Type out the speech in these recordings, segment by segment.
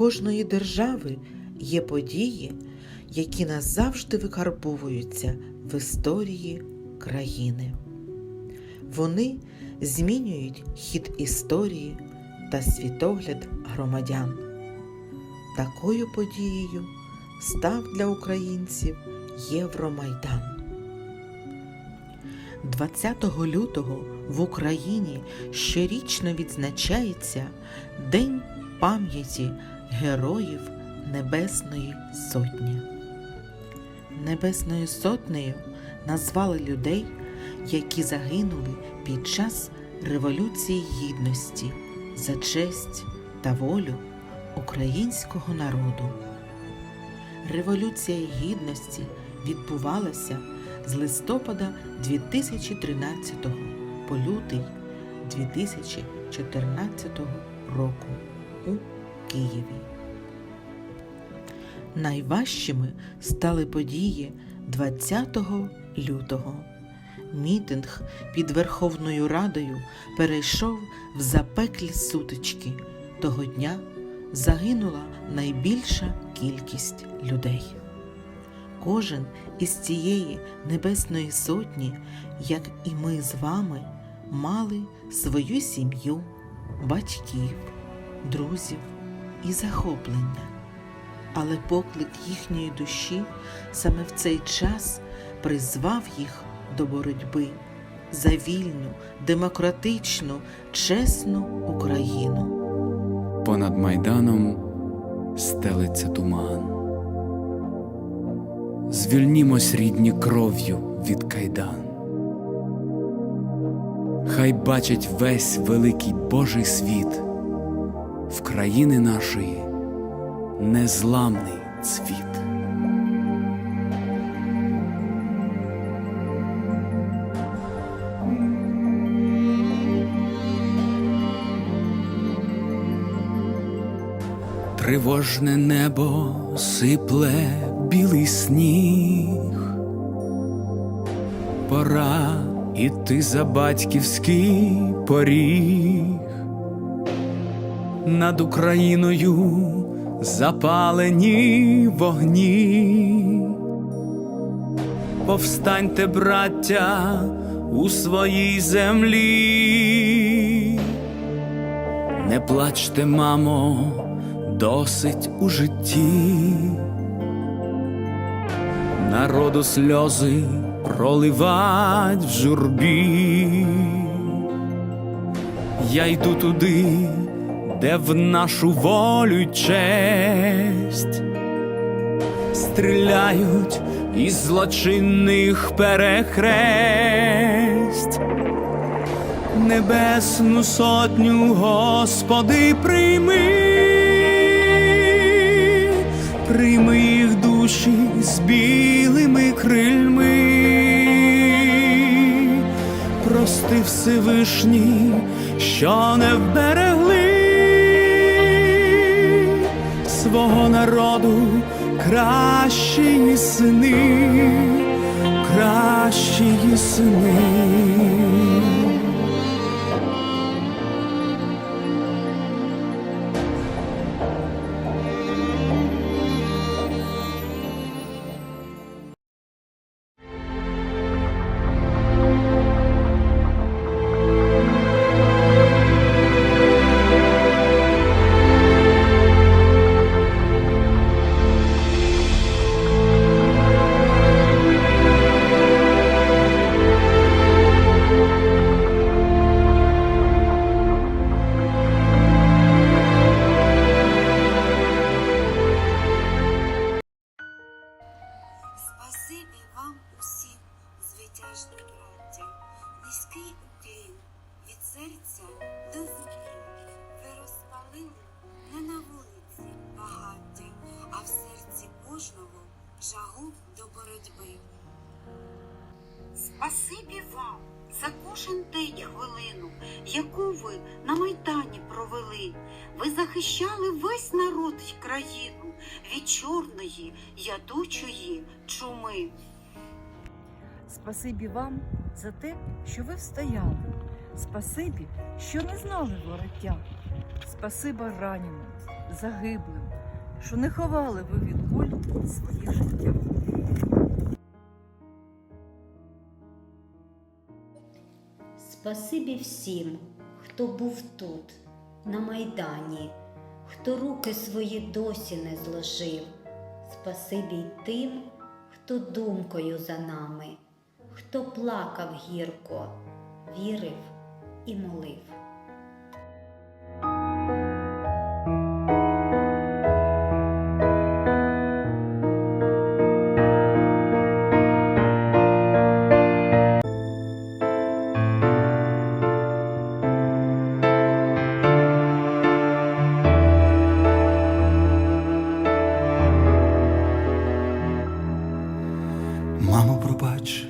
кожної держави є події, які назавжди викарбовуються в історії країни. Вони змінюють хід історії та світогляд громадян. Такою подією став для українців Євромайдан. 20 лютого в Україні щорічно відзначається День пам'яті героїв Небесної Сотні. Небесною сотнею назвали людей, які загинули під час Революції Гідності за честь та волю українського народу. Революція Гідності відбувалася з листопада 2013 по лютий 2014 року у Києві. Найважчими стали події 20 лютого. Мітинг під Верховною Радою перейшов в запеклі сутички. Того дня загинула найбільша кількість людей. Кожен із цієї небесної сотні, як і ми з вами, мали свою сім'ю, батьків, друзів і захоплення. Але поклик їхньої душі саме в цей час призвав їх до боротьби за вільну, демократичну, чесну Україну. Понад майданом стелиться туман. Звільнімось рідні кров'ю від кайдан. Хай бачить весь великий Божий світ в країни нашої незламний цвіт. Тривожне небо сипле білий сніг, пора іти за батьківський поріг, над Україною запалені вогні. Повстаньте, браття, у своїй землі. Не плачте, мамо, досить у житті. Народу сльози проливать в журбі. Я йду туди, де в нашу волю честь стріляють із злочинних перехресть. Небесну сотню, Господи, прийми, прийми їх душі з білими крильми, прости Всевишній, що не вберегли свого народу кращі сини, кращі сини. Низький уклін від серця до землі. Ви розпалили не на вулиці багаття, а в серці кожного жагу до боротьби. Спасибі вам за кожен день хвилину, яку ви на Майдані провели. Ви захищали весь народ й країну від чорної, ядучої чуми. Спасибі вам за те, що ви встояли. Спасибі, що не знали вороття. Спасиба раненим, загиблим, що не ховали ви від куль своє життя. Спасибі всім, хто був тут, на Майдані, хто руки свої досі не зложив. Спасибі й тим, хто думкою за нами, хто плакав гірко, вірив і молив. Мамо, пробач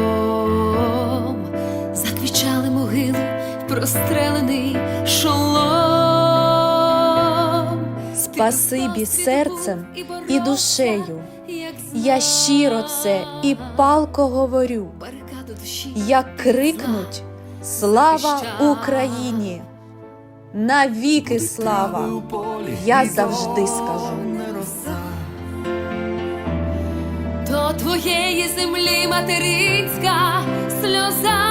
прострелений шолом. Спасибі серцем і душею. Я щиро це і палко говорю. Як крикнуть Слава Україні! Навіки слава! Я завжди скажу. До твоєї землі материнська сльоза.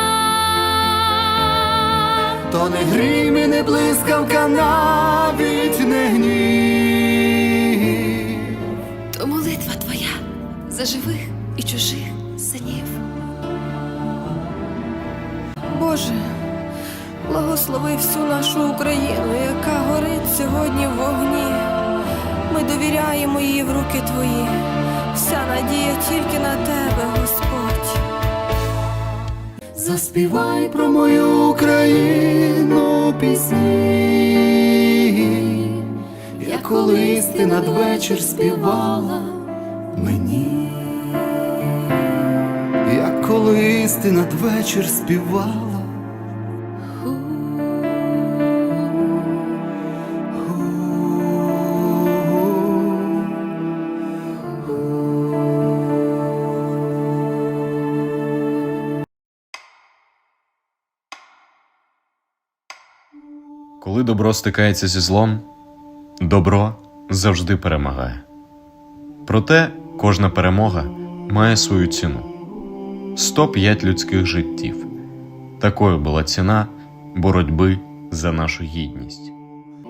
То не грім і не блискавка, навіть не гнів. То молитва твоя за живих і чужих синів. Боже, благослови всю нашу Україну, яка горить сьогодні в вогні. Ми довіряємо її в руки Твої. Вся надія тільки на Тебе, Господь. Заспівай про мою Україну пісні, як колись ти надвечір співала мені, як колись ти надвечір співала. Коли добро стикається зі злом, добро завжди перемагає. Проте кожна перемога має свою ціну 105 людських життів. Такою була ціна боротьби за нашу гідність.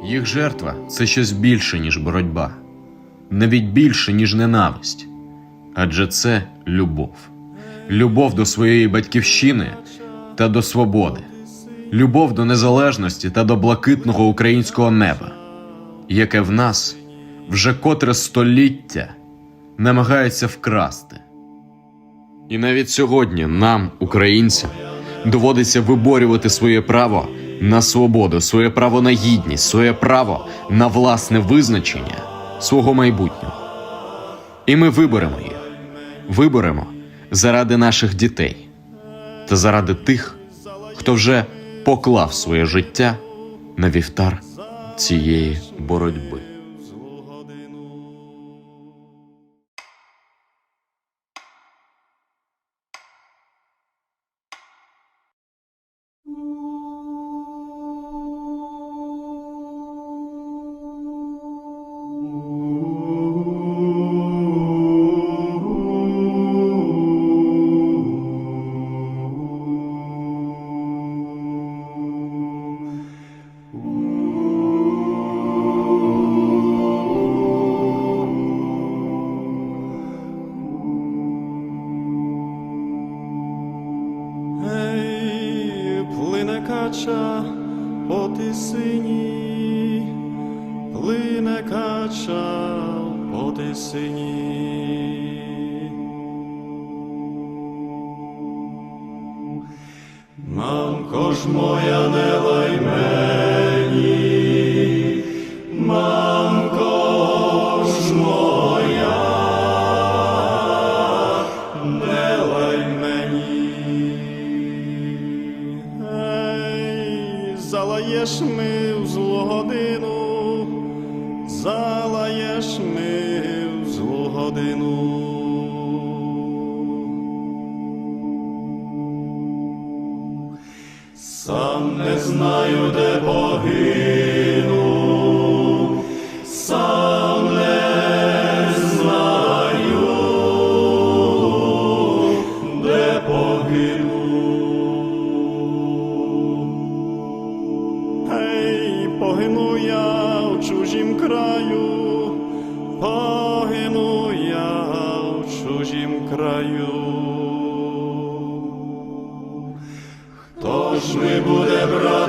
Їх жертва це щось більше, ніж боротьба, навіть більше, ніж ненависть. Адже це любов, любов до своєї батьківщини та до свободи любов до незалежності та до блакитного українського неба, яке в нас вже котре століття намагаються вкрасти. І навіть сьогодні нам, українцям, доводиться виборювати своє право на свободу, своє право на гідність, своє право на власне визначення свого майбутнього. І ми виберемо їх, виберемо заради наших дітей та заради тих, хто вже поклав своє життя на вівтар цієї боротьби. втрачав по тисині. Мамко ж моя не лай мені, мамко ж моя, не лай мені. Ей, залаєш ми в злого краю. Хто ж ми буде брати?